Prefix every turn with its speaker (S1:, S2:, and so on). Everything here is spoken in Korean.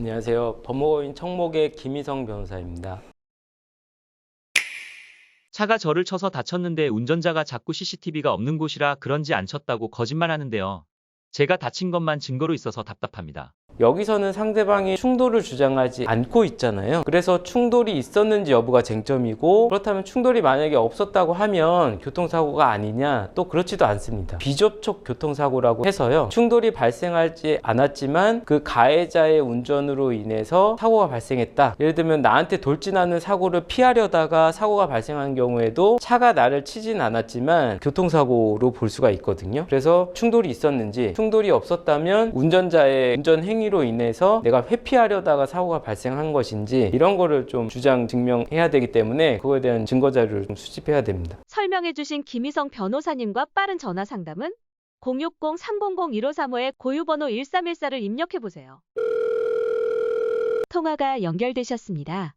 S1: 안녕하세요. 법무법인 청목의 김희성 변호사입니다.
S2: 차가 저를 쳐서 다쳤는데 운전자가 자꾸 CCTV가 없는 곳이라 그런지 안 쳤다고 거짓말하는데요. 제가 다친 것만 증거로 있어서 답답합니다.
S1: 여기서는 상대방이 충돌을 주장하지 않고 있잖아요. 그래서 충돌이 있었는지 여부가 쟁점이고 그렇다면 충돌이 만약에 없었다고 하면 교통사고가 아니냐 또 그렇지도 않습니다. 비접촉 교통사고라고 해서요. 충돌이 발생하지 않았지만 그 가해자의 운전으로 인해서 사고가 발생했다. 예를 들면 나한테 돌진하는 사고를 피하려다가 사고가 발생한 경우에도 차가 나를 치진 않았지만 교통사고로 볼 수가 있거든요. 그래서 충돌이 있었는지 충돌이 없었다면 운전자의 운전 행위 로 인해서 내가 회피하려다가 사고가 발생한 것인지 이런 거를 좀 주장 증명해야 되기 때문에 그거에 대한 증거 자료를 좀 수집해야 됩니다.
S3: 설명해 주신 김희성 변호사님과 빠른 전화 상담은 060-300-1535의 고유번호 1314를 입력해 보세요. 통화가 연결되셨습니다.